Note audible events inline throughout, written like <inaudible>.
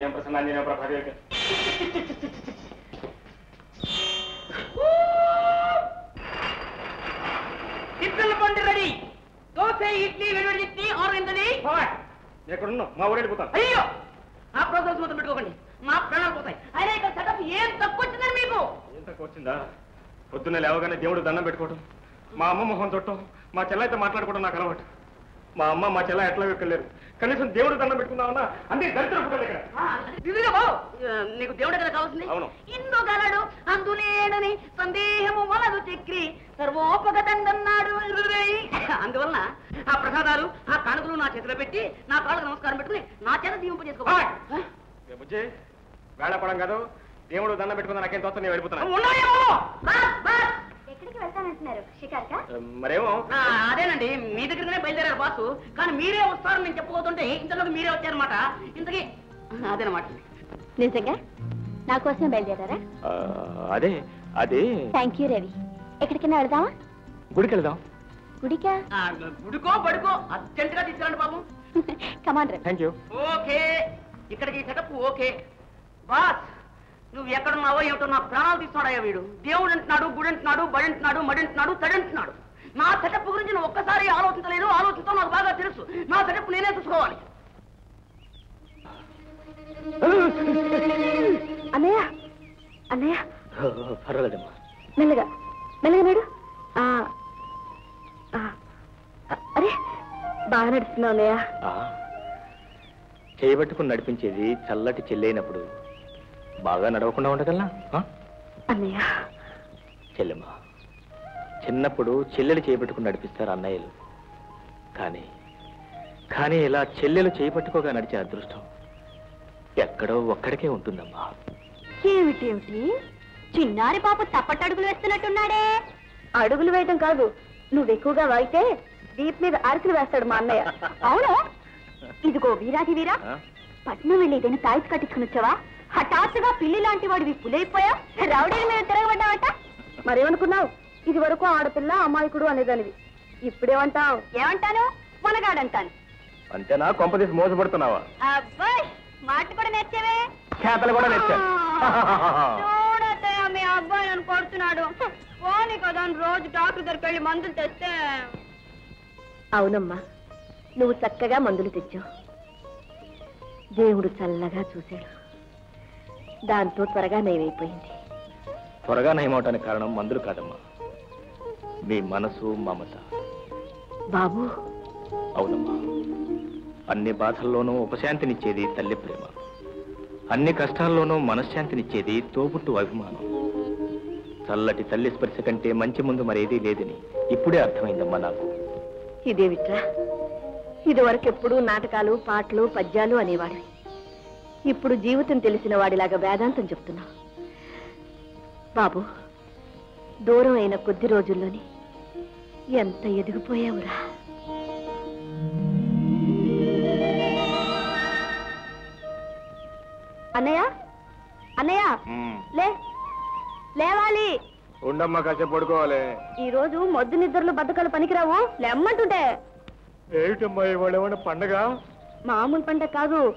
ఏం ప్రసన్నాంజనేయ ప్రభాదేవికి టిఫిన్ పండి రెడీ దోశ ఇడ్లీ వెలువడి చట్నీ ఆరు ఎంతది ఎక్కడున్నావు మా ఊరు వెళ్ళిపోతాను అయ్యో ఆ ప్రోగ్రెస్ మొత్తం పెట్టుకోకండి మా ప్రాణాలు పోతాయి అయినా ఇక్కడ సెటప్ ఏం తక్కువ వచ్చిందని మీకు ఏం తక్కువ వచ్చిందా పొద్దున్నే లేవగానే దేవుడు దండం పెట్టుకోవడం మా అమ్మ మొహం చుట్టం మా చెల్లైతే మాట్లాడుకోవడం నాకు అలవాటు మా అమ్మ మా చెల్ల ఎట్లా వెక్కలేరు? కనీసం దేవుడు దండం పెట్టుకుందామన్నా అన్ని దరిద్ర నీకు దేవుడే కదా కావాల్సింది? అవును. ఇందు గలడు అందులేడని సందేహము వలదు చక్రి. సర్వోపగతండన్నాడు అందువలన ఆ ప్రసాదాలు ఆ కానుకలు నా చేతిలో పెట్టి నా కాళ్ళకు నమస్కారం పెట్టుకుని నా చేత దీవింపు చేసుకోవాలి వేళపడం కాదు. దేవుడు దండం పెట్టుకుందా నాకేం తోస్తా నేను వెళ్ళిపోతాను ఉన్నాయేమో బస్ బస్! ఎక్కడికి వెళ్తానంటున్నారు? షికార్కా? మరేమో? ఆ, అదేనండి. బయలుదేరారు బాసు. కానీ మీరే వస్తారని నేను చెప్పబోతుంటే ఇంతలోకి మీరే వచ్చారనమాట ఇంతకీ అదేనమాట. నిజంగా? నా కోసం బయలుదేరారా? అదే అది. థ్యాంక్ యూ రవి ఎక్కడికైనా వెళదామా? గుడికి వెళ్దాం. గుడికా? గుడికో బడుకో అర్జెంట్గా తీసుకురండి బాబు. Come on Ravi thank you okay. ఇక్కడికి సెటప్ ఓకే. బాస్ నువ్వు ఎక్కడున్నావో ఏమిటో నా ప్రాణాలు తీస్తున్నాడయ్యా వీడు. దేవుడు అంటున్నాడు గుడి అంటున్నాడు బడి అంటున్నాడు మడి అంటున్నాడు తడి అంటున్నాడు. నా సెటప్ గురించి నేను ఒక్కసారి ఆలోచించలేదు. ఆలోచించడం నాకు బాగా తెలుసు. నా సెటప్ నేనే చూసుకోవాలి. అన్నయ్య అన్నయ్య. పర్వాలేదమ్మా. మెల్లగా మెల్లగా నడు. ఆ, ఆ, అరే బాగా నడుస్తున్నావు అన్నయ్య. చేయబట్టుకుని నడిపించేది చల్లటి చెల్లైనప్పుడు. బాగా నడవకుండా ఉండగలనా? ఆ? అన్నయ్య. చెల్లెమ్మా. చిన్నప్పుడు చెల్లెలు చేయబట్టుకుని నడిపిస్తారు అన్నయ్యలు. కానీ కానీ ఇలా చెల్లెలు చేయబట్టుకోగా నడిచే అదృష్టం ఎక్కడో ఒక్కడికే ఉంటుందమ్మా. ఏమిటేమిటి చిన్నారి పాప తప్పటడుగులు వేస్తున్నట్టున్నాడే. అడుగులు వేయటం కాదు నువ్వు ఎక్కువగా వాయితే దీప్ మీద అరకులు వేస్తాడు మా అన్నయ్య. అవును? ఇదిగో వీరాది వీరా? పట్నం వెళ్ళి ఏదైనా తాయిస్ కట్టించుకుని వచ్చావా? హఠాత్తుగా పిల్లి లాంటి వాడివి పులైపోయా? రౌడీల మీద తిరగబడ్డావట? మరేమనుకున్నావు? ఇది వరకు ఆడపిల్ల అమాయకుడు అనేదానివి. ఇప్పుడేమంటావు? ఏమంటాను? మనగాడంటాను అంతేనా? కొంపదీసి మోసపడుతున్నావా? అబ్బాయ్! మాట కూడా నేర్చేవే? చేతలు కూడా మీ అబ్బాయి నన్ను కొడుతున్నాడు. పోనీ కదా అని రోజు డాక్టర్ దగ్గరికి వెళ్ళి మందులు తెస్తే. అవునమ్మా నువ్వు చక్కగా మందులు తెచ్చావు. దేవుడు చల్లగా చూశాడు. దాంతో త్వరగా నయమైపోయింది. త్వరగా నయమవటానికి కారణం మందులు కాదమ్మా. మీ మనసు మమత. బాబు. అవునమ్మా. అన్ని బాధల్లోనూ ఉపశాంతినిచ్చేది తల్లి ప్రేమ. అన్ని కష్టాల్లోనూ మనశ్శాంతినిచ్చేది తోబుట్టు అభిమానం. చల్లటి తల్లి స్పర్శ కంటే మంచి ముందు మరేదీ లేదని ఇప్పుడే అర్థమైందమ్మా నాకు. ఇదేమిట్రా? ఇదివరకెప్పుడు నాటకాలు పాటలు పద్యాలు అనేవాడివి. ఇప్పుడు జీవితం తెలిసిన వాడిలాగా వేదాంతం చెప్తున్నావు. బాబు దూరం అయిన కొద్ది రోజుల్లోని ఎంత ఎదిగిపోయావురా? అన్నయ్య? అన్నయ్య? లే. లేవాలి. ఉండమ్మా కాసేపు పడుకోవాలి. ఈ రోజు మొద్దు నిద్రలు బద్దకాలు పనికిరావు. లెమ్మంటుంటే. ఏమిటమ్మా ఇవాళ ఏమన్నా పండగ? మామూలు పండగ కాదు.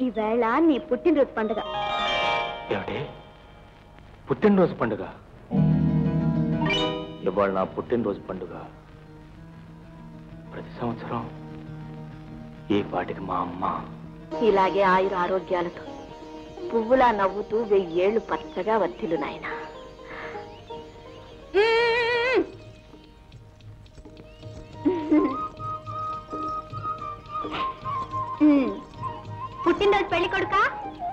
ఈవేళ నీ పుట్టినరోజు పండగ. ఏమిటి? పుట్టినరోజు పండుగ? ఇవాళ నా పుట్టినరోజు పండుగ. ప్రతి సంవత్సరం ఈ పాటికి మా అమ్మ. ఇలాగే ఆయుర ఆరోగ్యాలతో పువ్వులా నవ్వుతూ వెయ్యేళ్ళు పచ్చగా వర్తిలు నాయన. పుట్టినరోజు పెళ్ళి కొడుక?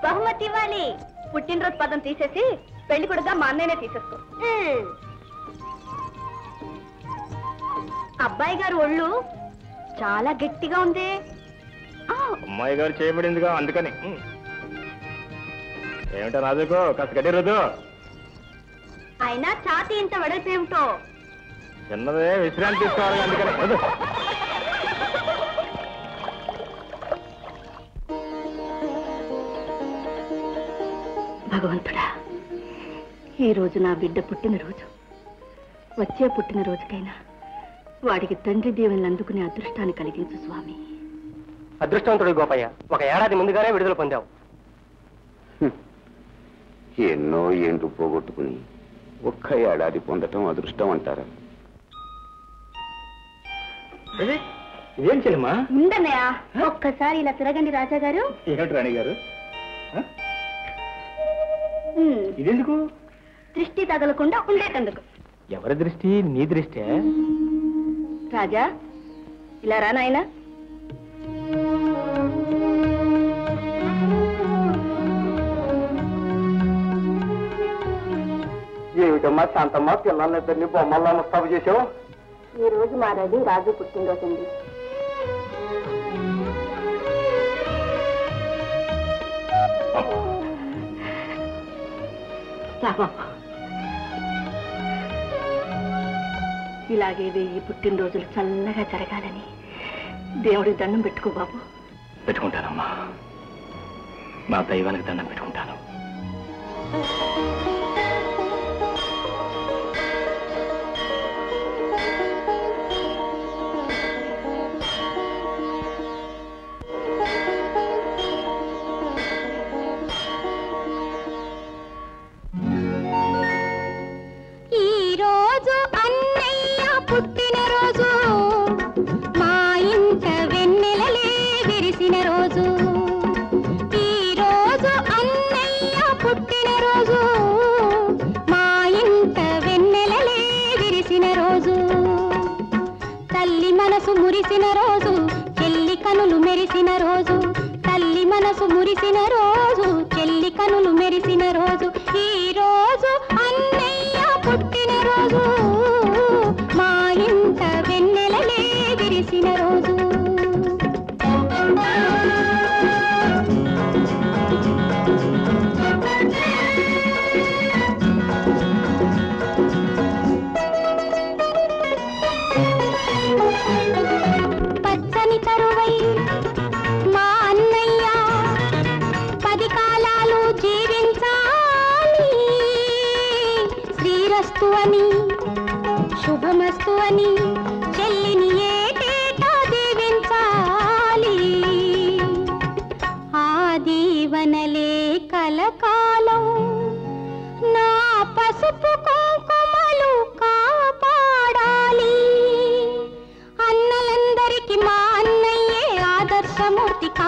బహుమతి ఇవ్వాలి. పుట్టినరోజు పదం తీసేసి పెళ్ళి కొడుక మా అన్నయ్యనే తీసేసుకో. అబ్బాయి గారు ఒళ్ళు చాలా గట్టిగా ఉంది. అమ్మాయి గారు చేయబడిందిగా అందుకని. ఏమిటో రాజుకో కాస్త గడ్డి రుద్దు. అయినా ఛాతీ ఇంత వెడల్పేమిటో? చిన్నదే విశ్రాంతి తీసుకోవాలి అందుకని. భగవంతుడా ఈ రోజు నా బిడ్డ పుట్టినరోజు. వచ్చే పుట్టినరోజుకైనా వాడికి తండ్రి దీవెనలు అందుకునే అదృష్టాన్ని కలిగించు స్వామి. అదృష్టవంతుడు గోపయ్య ఒక ఏడాది ముందుగానే విడుదల పొందావు. ఎన్నో ఏండ్లు పోగొట్టుకుని ఒక్క ఏడాది పొందటం అదృష్టం అంటారా? ఇదేం చెల్లెమ్మా ఉందన్నయ్య ఒక్కసారి ఇలా తిరగండి రాజా గారు ఏమిటి రాణి గారు ఇదెందుకు? దృష్టి తగలకుండా ఉండేటందుకు. ఎవరి దృష్టి? నీ దృష్టే? రాజా ఇలా రా నాయనా. ఏమిటమ్మా శాంతమ్మ పిల్లలిద్దరిని బొమ్మల్లో ముస్తాబు చేసావు ఈ రోజు మా రవి రాజు పుట్టినరోజండి. ఇలాగే వెయ్యి పుట్టినరోజులు చల్లగా జరగాలని దేవుడికి దండం పెట్టుకో బాబు. పెట్టుకుంటానమ్మా. నా దైవానికి దండం పెట్టుకుంటాను.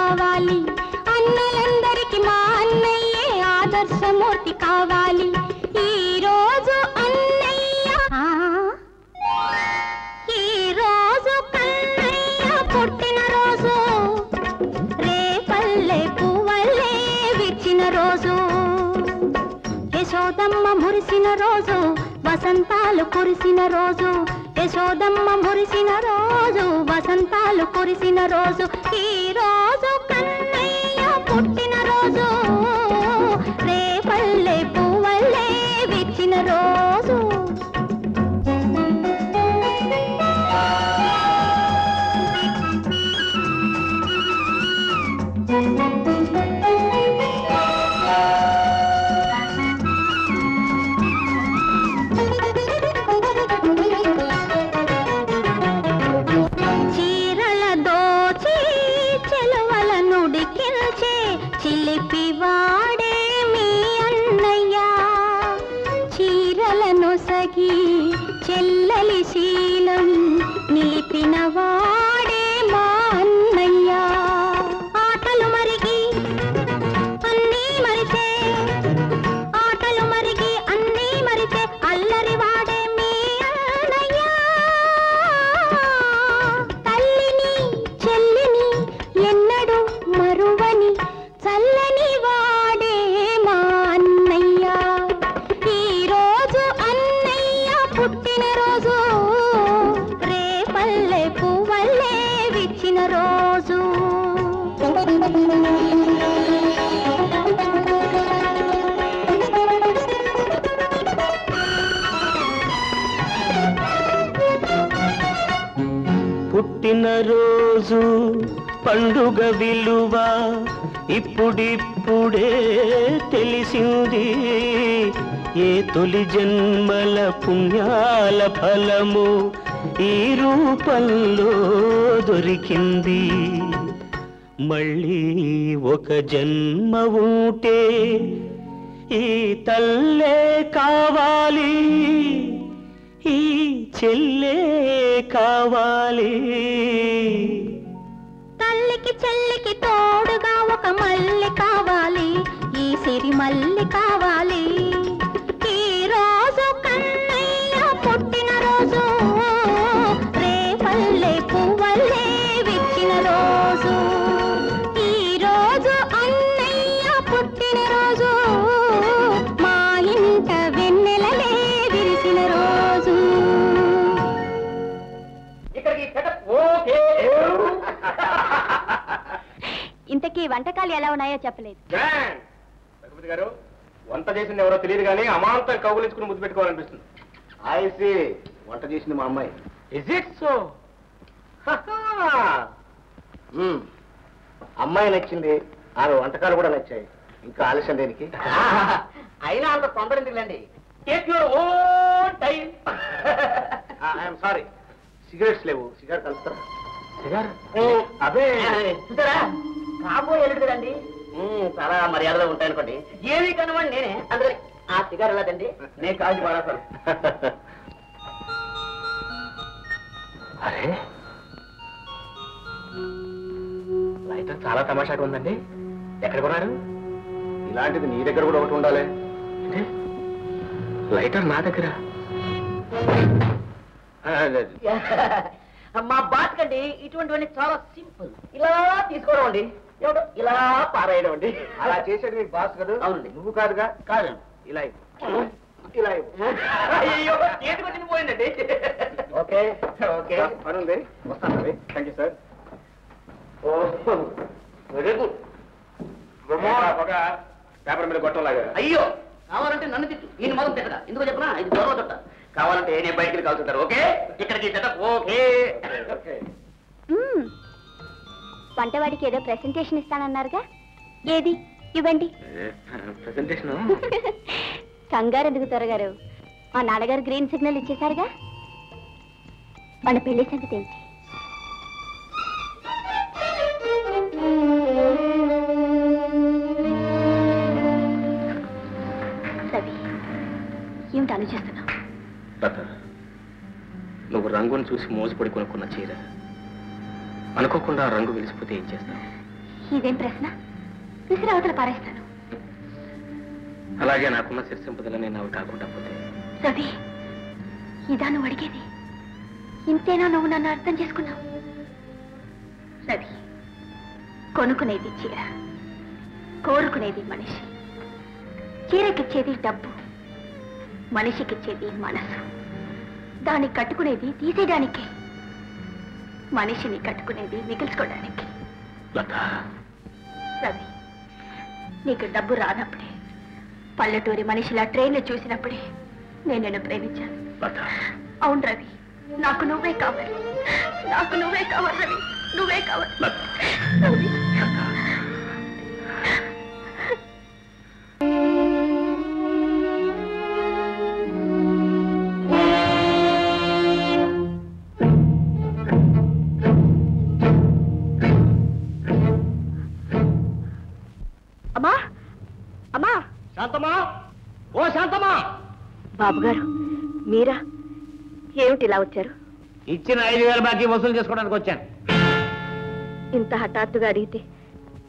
కావాలి. అన్నలందరికీ మా అన్నయ్యే ఆదర్శమూర్తి కావాలి. ఈ రోజు అన్నయ్య ఈ రోజు కన్నయ్య పుట్టిన రోజు. రేపల్లె పువ్వల్లే విచ్చిన రోజు. యశోదమ్మ మురిసిన రోజు వసంతాలు కురిసిన రోజు. యశోదమ్మ మురిసిన రోజు వసంతాలు కురిసిన రోజు ఈ రోజు కన్నా పుట్టినరోజు పండుగ విలువ ఇప్పుడిప్పుడే తెలిసింది. ఏ తొలి జన్మల పుణ్యాల ఫలము ఈ రూపంలో దొరికింది. మళ్ళీ ఒక జన్మ ఉంటే ఈ తల్లే కావాలి. ఈ చెల్లే కావాలి. తల్లికి చెల్లికి తోడుగా ఒక మల్లె కావాలి. ఈ సిరి మల్లె కావాలి. ఇంతకీ వంటకాలు ఎలా ఉన్నాయో చెప్పలేదు. రఘుపతి గారు వంట చేసింది ఎవరో తెలియదు కానీ అమాంతం కౌగులించుకుని ముద్దు పెట్టుకోవాలనిపిస్తుంది. ఐసి వంట చేసింది మా అమ్మాయి. Is it so hmm. అమ్మాయి నచ్చింది ఆమె వంటకాలు కూడా నచ్చాయి. ఇంకా ఆలస్యం దేనికి? <laughs> అయినా అంత తొందర ఎందుకులేండి take your own time I'm sorry cigarettes లేవు. సిగరెట్ కలుస్తారా అదే <laughs> చూసారా? కాబోయే ఎల్లుడు కదండి? చాలా మర్యాదలో ఉంటాయనుకోండి. ఏమీ కనవండి నేనే. అందుకని ఆ సిగార్ వెళ్ళదండి. నేను కాల్చి పడేస్తాను అరే. లైటర్ చాలా తమాషాగా ఉందండి. ఎక్కడ కొన్నారు? ఇలాంటిది నీ దగ్గర కూడా ఒకటి ఉండాలి. అంటే లైటర్ నా దగ్గర. <laughs> మా బాత్ కండి ఇటువంటివన్నీ చాలా సింపుల్. ఇలా తీసుకోవడం అండి. ఏమిటో ఇలా పారేయడం అండి. అలా చేసేది మీ బాస్ కదా? అవునండి. నువ్వు కాదుగా? కాదు. ఇలా. ఇలా. అయ్యో చేతికి వచ్చింది పోయిందండి. ఓకే. ఓకే. పని ఉంది వస్తాను థ్యాంక్ యూ సార్ పేపర్ మీద గొట్టంలాగా అయ్యో కావాలంటే నన్ను తిట్టు. ఈయన మొదలు తిట్టడా ఎందుకో చెప్పనా? ఇది గొడవ తొట్ట. కావాలంటే నేను బయటికి కాల్చుంటారు ఓకే? ఇక్కడికి సెటప్ ఓకే. వంటవాడికి ఏదో ప్రెసెంటేషన్ ఇస్తానన్నారుగా? ఏది? ఇవ్వండి. <laughs> కంగారు ఎందుకు త్వరగారు మా నాన్నగారు గ్రీన్ సిగ్నల్ ఇచ్చేశారుగా? మన పెళ్ళి సంగతి ఏంటి ఏమిటి ఆలోచిస్తున్నావు? నువ్వు రంగును చూసి మోసపడి కొనుక్కున్న చీర. అనుకోకుండా రంగు వెలిసిపోతే ఏం చేస్తావు? ఇదేం ప్రశ్న? విసిరి అవతల పారేస్తాను. అలాగే నాకున్న సిరిసింపదలని నావి కాకుండా పోతే? రవి ఇదా నువ్వు అడిగేది. ఇంతేనా నువ్వు నన్ను అర్థం చేసుకున్నావు? రవి కొనుక్కునేది చీర. కోరుకునేది మనిషి. చీరకిచ్చేది డబ్బు. మనిషికిచ్చేది మనసు. దాన్ని కట్టుకునేది తీసేయడానికే. మనిషిని కట్టుకునేది మిగిల్చుకోవడానికి. రవి నీకు డబ్బు రానప్పుడే పల్లెటూరి మనిషిలా ట్రైన్లు చూసినప్పుడే నేను నిన్ను ప్రేమించాను. అవును రవి నాకు నువ్వే కావాలి. నాకు నువ్వే కావాలి రవి నువ్వే కావాలి. ఇలా వచ్చారు? ఇచ్చిన ఐదు వేల బాకీ వసూలు చేసుకోవడానికి వచ్చాను. ఇంత హఠాత్తుగా అడిగితే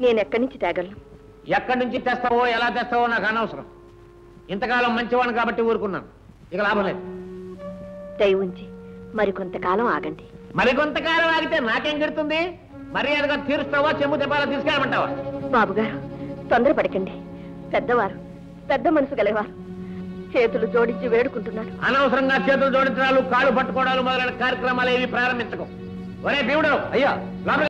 నేను ఎక్కడి నుంచి తేగలను? ఎక్కడి నుంచి తెస్తావో ఎలా తెస్తావో నాకు అనవసరం. ఇంతకాలం మంచివాడిని కాబట్టి ఊరుకున్నాను. ఇక లాభం లేదు. దయ ఉంచి మరి కొంతకాలం ఆగండి. మరి కొంతకాలం ఆగితే నాకేం గెడుతుంది మర్యాదగా తీరుస్తావా చెంబు తెప్పాలా తీసుకెళ్ళమంటావా? బాబు గారు తొందరపడకండి. పెద్దవారు పెద్ద మనసు గలవారు. చేతులు జోడించి వేడుకుంటున్నాను. అనవసరంగా చేతులు జోడించడాలు కాళ్ళు పట్టుకోవడాలు మొదలైన కార్యక్రమాలు ఏవి ప్రారంభించకు. ఒరే దేవుడు అయ్యా